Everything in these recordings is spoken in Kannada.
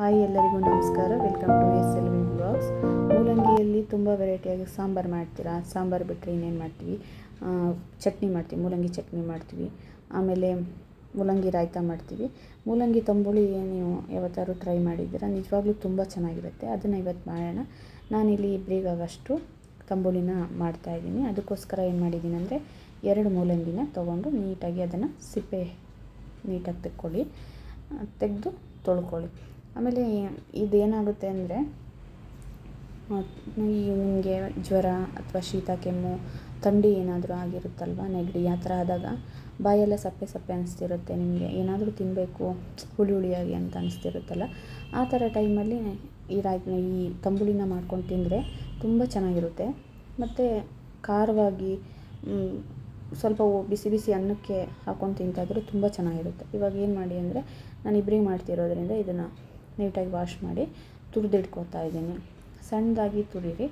ಹಾಯ್ ಎಲ್ಲರಿಗೂ ನಮಸ್ಕಾರ. Welcome to S L V blogs ಮೂಲಂಗಿಯಲ್ಲಿ ತುಂಬ ವೆರೈಟಿಯಾಗಿ ಸಾಂಬಾರು ಮಾಡ್ತೀರಾ? ಸಾಂಬಾರು ಬಿಟ್ಟರೆ ಇನ್ನೇನು ಮಾಡ್ತೀವಿ? ಚಟ್ನಿ ಮಾಡ್ತೀವಿ. ಮೂಲಂಗಿ ಚಟ್ನಿ ಮಾಡ್ತೀವಿ. ಆಮೇಲೆ ಮೂಲಂಗಿ ರಾಯ್ತ ಮಾಡ್ತೀವಿ. ಮೂಲಂಗಿ ತಂಬುಳಿ ನೀವು ಯಾವತ್ತಾದ್ರು ಟ್ರೈ ಮಾಡಿದ್ದೀರಾ? ನಿಜವಾಗ್ಲೂ ತುಂಬ ಚೆನ್ನಾಗಿರುತ್ತೆ. ಅದನ್ನು ಇವತ್ತು ಮಾಡೋಣ. ನಾನಿಲ್ಲಿ ಇಬ್ಬರಿಗಾಗಷ್ಟು ತಂಬುಳಿನ ಮಾಡ್ತಾಯಿದ್ದೀನಿ ಅದಕ್ಕೋಸ್ಕರ ಏನು ಮಾಡಿದ್ದೀನಿ ಅಂದರೆ, ಎರಡು ಮೂಲಂಗಿನ ತೊಗೊಂಡು ನೀಟಾಗಿ ಅದನ್ನು ಸಿಪ್ಪೆ ನೀಟಾಗಿ ತೆಕ್ಕೊಳ್ಳಿ. ತೆಗೆದು ತೊಳ್ಕೊಳ್ಳಿ. ಆಮೇಲೆ ಇದೇನಾಗುತ್ತೆ ಅಂದರೆ ಈ ನಿಮಗೆ ಜ್ವರ ಅಥವಾ ಶೀತ, ಕೆಮ್ಮು, ಥಂಡಿ ಏನಾದರೂ ಆಗಿರುತ್ತಲ್ವ, ನೆಗಡಿ, ಆ ಥರ ಆದಾಗ ಬಾಯೆಲ್ಲ ಸಪ್ಪೆ ಸಪ್ಪೆ ಅನಿಸ್ತಿರುತ್ತೆ ನಿಮಗೆ. ಏನಾದರೂ ತಿನ್ನಬೇಕು ಹುಳಿ ಹುಳಿಯಾಗಿ ಅಂತ ಅನಿಸ್ತಿರುತ್ತಲ್ಲ, ಆ ಥರ ಟೈಮಲ್ಲಿ ಈ ರಾಗಿ, ಈ ತಂಬುಳಿನ ಮಾಡ್ಕೊಂಡು ತಿಂದರೆ ತುಂಬ ಚೆನ್ನಾಗಿರುತ್ತೆ. ಮತ್ತು ಖಾರವಾಗಿ ಸ್ವಲ್ಪ ಬಿಸಿ ಬಿಸಿ ಅನ್ನಕ್ಕೆ ಹಾಕ್ಕೊಂಡು ತಿಂತಾಯಿದ್ರು ತುಂಬ ಚೆನ್ನಾಗಿರುತ್ತೆ. ಇವಾಗ ಏನು ಮಾಡಿ ಅಂದರೆ ನಾನು ಇಬ್ಬರಿಗೆ ಮಾಡ್ತಿರೋದ್ರಿಂದ ಇದನ್ನು ನೀಟಾಗಿ ವಾಶ್ ಮಾಡಿ ತುರಿದಿಟ್ಕೋತಾ ಇದ್ದೀನಿ. ಸಣ್ಣದಾಗಿ ತುರಿರಿ.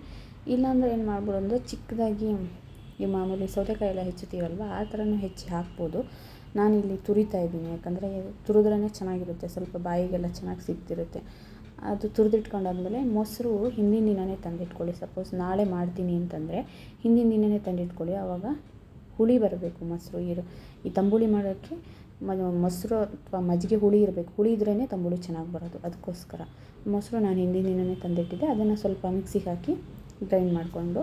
ಇಲ್ಲಾಂದರೆ ಏನು ಮಾಡ್ಬೋದು ಅಂದರೆ ಚಿಕ್ಕದಾಗಿ ಈ ಮಾಮೂಲಿ ಸೌತೆಕಾಯಿ ಎಲ್ಲ ಹೆಚ್ಚುತ್ತೀವಲ್ವ, ಆ ಥರನೂ ಹೆಚ್ಚಿ ಹಾಕ್ಬೋದು. ನಾನಿಲ್ಲಿ ತುರಿತಾ ಇದ್ದೀನಿ. ಯಾಕಂದರೆ ತುರಿದ್ರೇ ಚೆನ್ನಾಗಿರುತ್ತೆ. ಸ್ವಲ್ಪ ಬಾಯಿಗೆಲ್ಲ ಚೆನ್ನಾಗಿ ಸಿಗ್ತಿರುತ್ತೆ. ಅದು ತುರಿದಿಟ್ಕೊಂಡಾದ್ಮೇಲೆ ಮೊಸರು ಹಿಂದಿನ ದಿನವೇ ತಂದಿಟ್ಕೊಳ್ಳಿ. ಸಪೋಸ್ ನಾಳೆ ಮಾಡ್ತೀನಿ ಅಂತಂದರೆ ಹಿಂದಿನ ದಿನವೇ ತಂದಿಟ್ಕೊಳ್ಳಿ. ಆವಾಗ ಹುಳಿ ಬರಬೇಕು ಮೊಸರು. ಇರೋ ಈ ತಂಬುಳಿ ಮಾಡೋಕ್ಕೆ ಮೊಸರು ಅಥವಾ ಮಜ್ಜಿಗೆ ಹುಳಿ ಇರಬೇಕು. ಹುಳಿ ಇದ್ರೇ ತಂಬುಳಿ ಚೆನ್ನಾಗಿ ಬರೋದು. ಅದಕ್ಕೋಸ್ಕರ. ಮೊಸರು ನಾನು ಹಿಂದಿನ ದಿನವೇ ತಂದಿಟ್ಟಿದ್ದೆ. ಅದನ್ನು ಸ್ವಲ್ಪ ಮಿಕ್ಸಿಗೆ ಹಾಕಿ ಗ್ರೈಂಡ್ ಮಾಡಿಕೊಂಡು,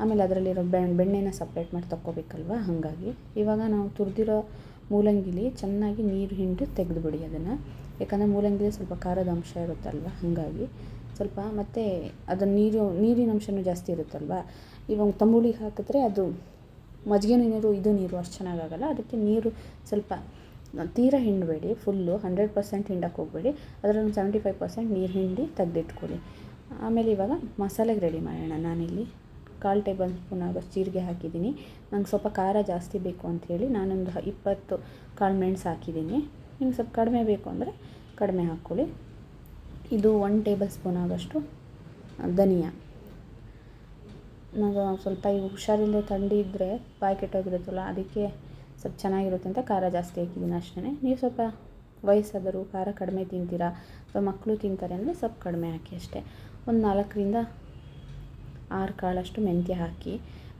ಆಮೇಲೆ ಅದರಲ್ಲಿರೋ ಬೆಣ್ಣೆ ಬೆಣ್ಣೆನ ಸಪ್ರೇಟ್ ಮಾಡಿ ತಕ್ಕೋಬೇಕಲ್ವ? ಹಾಗಾಗಿ. ಇವಾಗ ನಾವು ತುರಿದಿರೋ ಮೂಲಂಗಿಲಿ ಚೆನ್ನಾಗಿ ನೀರು ಹಿಂಡಿ ತೆಗೆದುಬಿಡಿ ಅದನ್ನು. ಯಾಕಂದರೆ ಮೂಲಂಗಿಲಿ ಸ್ವಲ್ಪ ಖಾರದ ಅಂಶ ಇರುತ್ತಲ್ವ? ಹಾಗಾಗಿ. ಸ್ವಲ್ಪ ಮತ್ತು ಅದು ನೀರು, ನೀರಿನ ಅಂಶನೂ ಜಾಸ್ತಿ ಇರುತ್ತಲ್ವ? ಇವಾಗ ತಂಬುಳಿಗೆ ಹಾಕಿದ್ರೆ ಅದು ಮಜ್ಜಿಗೆ ನೀರು, ಇದು ನೀರು ಅಷ್ಟು ಚೆನ್ನಾಗಾಗಲ್ಲ ಅದಕ್ಕೆ ನೀರು ಸ್ವಲ್ಪ ತೀರ ಹಿಂಡಬೇಡಿ ಫುಲ್ಲು ಹಂಡ್ರೆಡ್ ಪರ್ಸೆಂಟ್ ಹಿಂಡಕ್ಕೆ ಹೋಗಬೇಡಿ. ಅದರಲ್ಲಿ ಸೆವೆಂಟಿ ಫೈವ್ ಪರ್ಸೆಂಟ್ ನೀರು ಹಿಂಡಿ ತೆಗೆದಿಟ್ಕೊಳ್ಳಿ. ಆಮೇಲೆ ಇವಾಗ ಮಸಾಲೆಗೆ ರೆಡಿ ಮಾಡೋಣ. ನಾನಿಲ್ಲಿ ಕಾಲು ಟೇಬಲ್ ಸ್ಪೂನ್ ಆಗೋಷ್ಟು ಜೀರಿಗೆ ಹಾಕಿದ್ದೀನಿ. ನಂಗೆ ಸ್ವಲ್ಪ ಖಾರ ಜಾಸ್ತಿ ಬೇಕು ಅಂಥೇಳಿ ನಾನೊಂದು ಇಪ್ಪತ್ತು ಕಾಳು ಮೆಣಸು ಹಾಕಿದ್ದೀನಿ. ನಿಮ್ಗೆ ಸ್ವಲ್ಪ ಕಡಿಮೆ ಬೇಕು ಅಂದರೆ ಕಡಿಮೆ ಹಾಕ್ಕೊಳ್ಳಿ. ಇದು ಒನ್ ಟೇಬಲ್ ಸ್ಪೂನ್ ಆಗೋಷ್ಟು ಧನಿಯಾ. ನಾನು ಸ್ವಲ್ಪ ಹುಷಾರಿಲ್ಲದೆ ಥಂಡಿ ಇದ್ದರೆ ಬಾಯಿ ಕೆಟ್ಟೋಗಿರುತ್ತಲ್ಲ, ಅದಕ್ಕೆ ಸ್ವಲ್ಪ ಚೆನ್ನಾಗಿರುತ್ತೆ ಅಂತ ಖಾರ ಜಾಸ್ತಿ ಹಾಕಿದ್ದೀನಿ ಅಷ್ಟೇ ನೀವು ಸ್ವಲ್ಪ ವಯಸ್ಸಾದರು ಖಾರ ಕಡಿಮೆ ತಿಂತೀರಾ? ಅಥವಾ ಮಕ್ಕಳು ತಿಂತಾರೆ ಅಂದರೆ ಸ್ವಲ್ಪ ಕಡಿಮೆ ಹಾಕಿ ಅಷ್ಟೇ. ಒಂದು ನಾಲ್ಕರಿಂದ ಆರು ಕಾಳಷ್ಟು ಮೆಂತ್ಯ ಹಾಕಿ,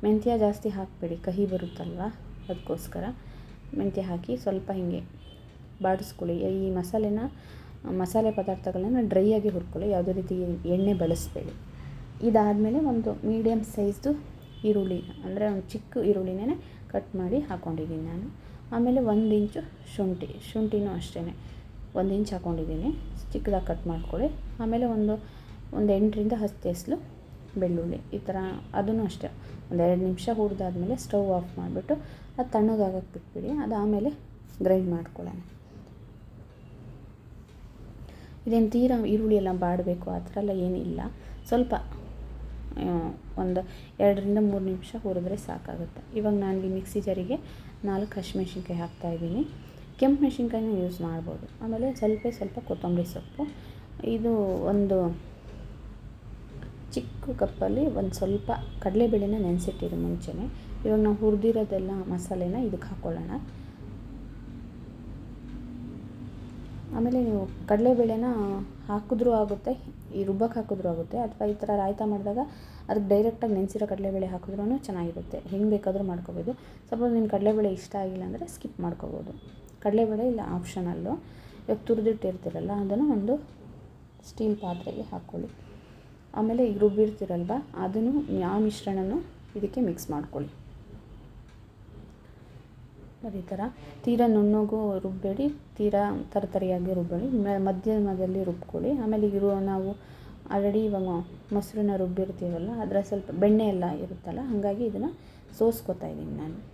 ಮೆಂತ್ಯ ಜಾಸ್ತಿ ಹಾಕಬೇಡಿ, ಕಹಿ ಬರುತ್ತಲ್ವ? ಅದಕ್ಕೋಸ್ಕರ ಮೆಂತ್ಯ ಹಾಕಿ ಸ್ವಲ್ಪ ಹಿಂಗೆ ಬಾಡಿಸ್ಕೊಳ್ಳಿ. ಈ ಮಸಾಲೆನ, ಮಸಾಲೆ ಪದಾರ್ಥಗಳನ್ನ ಡ್ರೈ ಆಗಿ ಹುರ್ಕೊಳ್ಳಿ, ಯಾವುದೇ ರೀತಿ ಎಣ್ಣೆ ಬಳಸಬೇಡಿ. ಇದಾದಮೇಲೆ ಒಂದು ಮೀಡಿಯಮ್ ಸೈಜ್ದು ಈರುಳ್ಳಿ, ಅಂದರೆ ಒಂದು ಚಿಕ್ಕ ಈರುಳ್ಳಿನೇ ಕಟ್ ಮಾಡಿ ಹಾಕ್ಕೊಂಡಿದ್ದೀನಿ ನಾನು. ಆಮೇಲೆ ಒಂದು ಇಂಚು ಶುಂಠಿ, ಶುಂಠಿನೂ ಅಷ್ಟೇ ಒಂದು ಇಂಚ್ ಹಾಕ್ಕೊಂಡಿದ್ದೀನಿ ಚಿಕ್ಕದಾಗಿ ಕಟ್ ಮಾಡ್ಕೊಳ್ಳಿ. ಆಮೇಲೆ ಒಂದು ಒಂದು ಎಂಟರಿಂದ ಹತ್ತು ಎಸ್ಲು ಬೆಳ್ಳುಳ್ಳಿ, ಈ ಥರ ಅದನ್ನು ಅಷ್ಟೇ. ಒಂದು ಎರಡು ನಿಮಿಷ ಹುರಿದಾದ್ಮೇಲೆ ಸ್ಟವ್ ಆಫ್ ಮಾಡಿಬಿಟ್ಟು ಅದು ತಣ್ಣಗಾಗಕ್ಕೆ ಬಿಟ್ಬಿಡಿ. ಅದು ಆಮೇಲೆ ಗ್ರೈಂಡ್ ಮಾಡ್ಕೊಳ್ಳೋಣ. ಇದೇನು ತೀರಾ ಈರುಳ್ಳಿ ಎಲ್ಲ ಬಾಡಬೇಕು, ಆ ಥರ ಎಲ್ಲ ಏನಿಲ್ಲ. ಸ್ವಲ್ಪ ಒಂದು ಎರಡರಿಂದ ಮೂರು ನಿಮಿಷ ಹುರಿದ್ರೆ ಸಾಕಾಗುತ್ತೆ. ಇವಾಗ ನಾನು ಈ ಮಿಕ್ಸಿ ಜರಿಗೆ ನಾಲ್ಕು ಹಸಿಮೆಣ್ಸಿನ್ಕಾಯಿ ಹಾಕ್ತಾಯಿದ್ದೀನಿ ಕೆಂಪು ಮೆಣಸಿನ್ಕಾಯಿನ ಯೂಸ್ ಮಾಡ್ಬೋದು. ಆಮೇಲೆ ಸ್ವಲ್ಪ ಸ್ವಲ್ಪ ಕೊತ್ತಂಬರಿ ಸೊಪ್ಪು. ಇದು ಒಂದು ಚಿಕ್ಕ ಕಪ್ಪಲ್ಲಿ ಒಂದು ಸ್ವಲ್ಪ ಕಡಲೆಬೇಳೆನ ನೆನೆಸಿಟ್ಟಿರಿ ಮುಂಚೆನೇ. ಇವಾಗ ನಾವು ಹುರಿದಿರೋದೆಲ್ಲ ಮಸಾಲೆನ ಇದಕ್ಕೆ ಹಾಕ್ಕೊಳ್ಳೋಣ ಆಮೇಲೆ ನೀವು ಕಡಲೆಬೇಳೆನ ಹಾಕಿದ್ರೂ ಆಗುತ್ತೆ, ಈ ರುಬ್ಬಕ್ಕೆ ಹಾಕಿದ್ರೂ ಆಗುತ್ತೆ, ಅಥವಾ ಈ ಥರ ರಾಯ್ತ ಮಾಡಿದಾಗ ಅದಕ್ಕೆ ಡೈರೆಕ್ಟಾಗಿ ನೆನೆಸಿರೋ ಕಡಲೆಬೇಳೆ ಹಾಕಿದ್ರೂ ಚೆನ್ನಾಗಿರುತ್ತೆ. ಹೆಂಗೆ ಬೇಕಾದರೂ ಮಾಡ್ಕೋಬೋದು. ಸಪೋಸ್ ನಿಮ್ಮ ಕಡಲೆಬೇಳೆ ಇಷ್ಟ ಆಗಿಲ್ಲ ಅಂದರೆ ಸ್ಕಿಪ್ ಮಾಡ್ಕೋಬೋದು. ಕಡಲೆಬೇಳೆ ಇಲ್ಲ ಆಪ್ಷನಲ್ಲು ಇವಾಗ ತುರಿದಿಟ್ಟಿರ್ತೀರಲ್ಲ, ಅದನ್ನು ಒಂದು ಸ್ಟೀಲ್ ಪಾತ್ರೆಗೆ ಹಾಕ್ಕೊಳ್ಳಿ. ಆಮೇಲೆ ಈಗ ರುಬ್ಬಿರ್ತೀರಲ್ವ, ಅದನ್ನು ಯಾವ ಮಿಶ್ರಣನೂ ಇದಕ್ಕೆ ಮಿಕ್ಸ್ ಮಾಡ್ಕೊಳ್ಳಿ. ಅದೇ ಥರ ತೀರಾ ನುಣ್ಣಗೂ ರುಬ್ಬೇಡಿ, ತೀರಾ ತರತರಿಯಾಗಿ ರುಬ್ಬೇಡಿ, ಮ- ಮಧ್ಯಮದಲ್ಲಿ ರುಬ್ಕೊಳ್ಳಿ. ಆಮೇಲೆ ಇರುವ ನಾವು ಆಲ್ರೆಡಿ ಇವಾಗ ಮೊಸರನ್ನ ರುಬ್ಬಿರ್ತೀವಲ್ಲ, ಅದರ ಸ್ವಲ್ಪ ಬೆಣ್ಣೆ ಎಲ್ಲ ಇರುತ್ತಲ್ಲ, ಹಾಗಾಗಿ ಇದನ್ನು ಸೋಸ್ಕೊತಾ ಇದ್ದೀನಿ ನಾನು.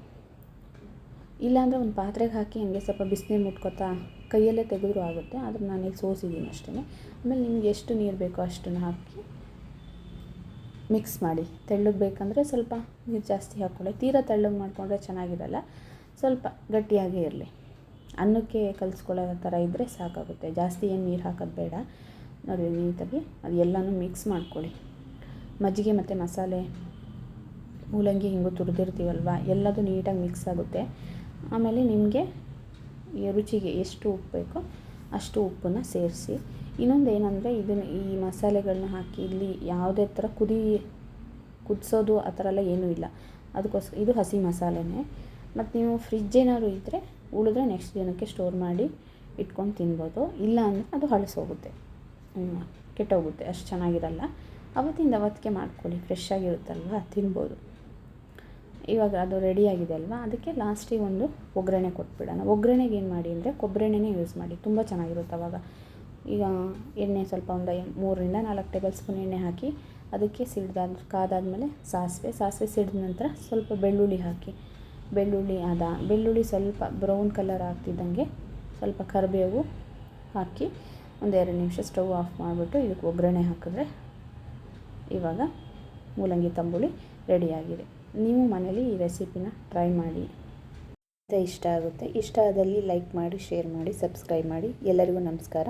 ಇಲ್ಲಾಂದರೆ ಒಂದು ಪಾತ್ರೆಗೆ ಹಾಕಿ ಹಂಗೆ ಸ್ವಲ್ಪ ಬಿಸಿನೀರು ಮುಟ್ಕೊತಾ ಕೈಯಲ್ಲೇ ತೆಗೆದ್ರೂ ಆಗುತ್ತೆ, ಆದ್ರೆ ನಾನೀಗ ಸೋಸಿದ್ದೀನಿ ಅಷ್ಟೇ ಆಮೇಲೆ ನಿಮ್ಗೆ ಎಷ್ಟು ನೀರು ಬೇಕೋ ಅಷ್ಟನ್ನು ಹಾಕಿ ಮಿಕ್ಸ್ ಮಾಡಿ. ತೆಳ್ಳಗೆ ಬೇಕಂದರೆ ಸ್ವಲ್ಪ ನೀರು ಜಾಸ್ತಿ ಹಾಕ್ಕೊಳ್ಳಿ. ತೀರಾ ತೆಳ್ಳಗೆ ಮಾಡಿಕೊಂಡ್ರೆ ಚೆನ್ನಾಗಿರಲ್ಲ. ಸ್ವಲ್ಪ ಗಟ್ಟಿಯಾಗೇ ಇರಲಿ. ಅನ್ನಕ್ಕೆ ಕಲಿಸ್ಕೊಳ್ಳೋ ಥರ ಇದ್ದರೆ ಸಾಕಾಗುತ್ತೆ. ಜಾಸ್ತಿ ಏನು ನೀರು ಹಾಕೋದು ಬೇಡ. ನೋಡಿ ನೀಟಾಗಿ ಅದು ಎಲ್ಲನೂ ಮಿಕ್ಸ್ ಮಾಡ್ಕೊಳ್ಳಿ. ಮಜ್ಜಿಗೆ ಮತ್ತು ಮಸಾಲೆ, ಮೂಲಂಗಿ ಹಿಂಗೂ ತುರಿದಿರ್ತೀವಲ್ವ? ಎಲ್ಲದು ನೀಟಾಗಿ ಮಿಕ್ಸ್ ಆಗುತ್ತೆ. ಆಮೇಲೆ ನಿಮಗೆ ರುಚಿಗೆ ಎಷ್ಟು ಉಪ್ಪು ಬೇಕೋ ಅಷ್ಟು ಉಪ್ಪನ್ನು ಸೇರಿಸಿ. ಇನ್ನೊಂದು ಏನಂದರೆ ಇದನ್ನು ಈ ಮಸಾಲೆಗಳನ್ನ ಹಾಕಿ ಇಲ್ಲಿ ಯಾವುದೇ ಥರ ಕುದಿ ಕುದಿಸೋದು ಆ ಥರ ಎಲ್ಲ ಏನೂ ಇಲ್ಲ. ಅದಕ್ಕೋಸ್ಕರ ಇದು ಹಸಿ ಮಸಾಲೆನೇ. ಮತ್ತು ನೀವು ಫ್ರಿಜ್ ಏನಾದ್ರು ಇದ್ದರೆ ಉಳಿದ್ರೆ ನೆಕ್ಸ್ಟ್ ದಿನಕ್ಕೆ ಸ್ಟೋರ್ ಮಾಡಿ ಇಟ್ಕೊಂಡು ತಿನ್ಬೋದು. ಇಲ್ಲ ಅಂದರೆ ಅದು ಹಳಸೋಗುತ್ತೆ. ಕೆಟ್ಟೋಗುತ್ತೆ. ಅಷ್ಟು ಚೆನ್ನಾಗಿರಲ್ಲ. ಅವತ್ತಿಂದ ಅವತ್ತಿಗೆ ಮಾಡ್ಕೊಳ್ಳಿ. ಫ್ರೆಶ್ ಆಗಿರುತ್ತಲ್ವ? ತಿನ್ಬೋದು. ಇವಾಗ ಅದು ರೆಡಿ ಆಗಿದೆ ಅಲ್ವಾ? ಅದಕ್ಕೆ ಲಾಸ್ಟಿಗೆ ಒಂದು ಒಗ್ಗರಣೆ ಕೊಟ್ಬಿಡೋಣ. ಒಗ್ಗರಣೆಗೆ ಏನು ಮಾಡಿ ಅಂದರೆ ಕೊಬ್ಬರಿ ಎಣ್ಣೆನೇ ಯೂಸ್ ಮಾಡಿ. ತುಂಬ ಚೆನ್ನಾಗಿರುತ್ತೆ ಅವಾಗ. ಈಗ ಎಣ್ಣೆ ಸ್ವಲ್ಪ ಒಂದು ಮೂರರಿಂದ ನಾಲ್ಕು ಟೇಬಲ್ ಸ್ಪೂನ್ ಎಣ್ಣೆ ಹಾಕಿ ಅದಕ್ಕೆ ಸಿಡ್ದಾದ ಕಾದಾದಮೇಲೆ ಸಾಸಿವೆ. ಸಾಸಿವೆ ಸಿಡಿದ ನಂತರ ಸ್ವಲ್ಪ ಬೆಳ್ಳುಳ್ಳಿ ಹಾಕಿ. ಬೆಳ್ಳುಳ್ಳಿ ಅದ. ಬೆಳ್ಳುಳ್ಳಿ ಸ್ವಲ್ಪ ಬ್ರೌನ್ ಕಲರ್ ಆಗ್ತಿದ್ದಂಗೆ ಸ್ವಲ್ಪ ಕರಿಬೇವು ಹಾಕಿ ಒಂದೆರಡು ನಿಮಿಷ ಸ್ಟವ್ ಆಫ್ ಮಾಡಿಬಿಟ್ಟು ಇದಕ್ಕೆ ಒಗ್ಗರಣೆ ಹಾಕಿದ್ರೆ ಇವಾಗ ಮೂಲಂಗಿ ತಂಬುಳಿ ರೆಡಿಯಾಗಿದೆ ನೀವು ಮನೇಲಿ ಈ ರೆಸಿಪಿನ ಟ್ರೈ ಮಾಡಿ. ಇಷ್ಟ ಆಗುತ್ತೆ, ಇಷ್ಟ ಆದಲ್ಲಿ ಲೈಕ್ ಮಾಡಿ ಶೇರ್ ಮಾಡಿ ಸಬ್ಸ್ಕ್ರೈಬ್ ಮಾಡಿ. ಎಲ್ಲರಿಗೂ ನಮಸ್ಕಾರ.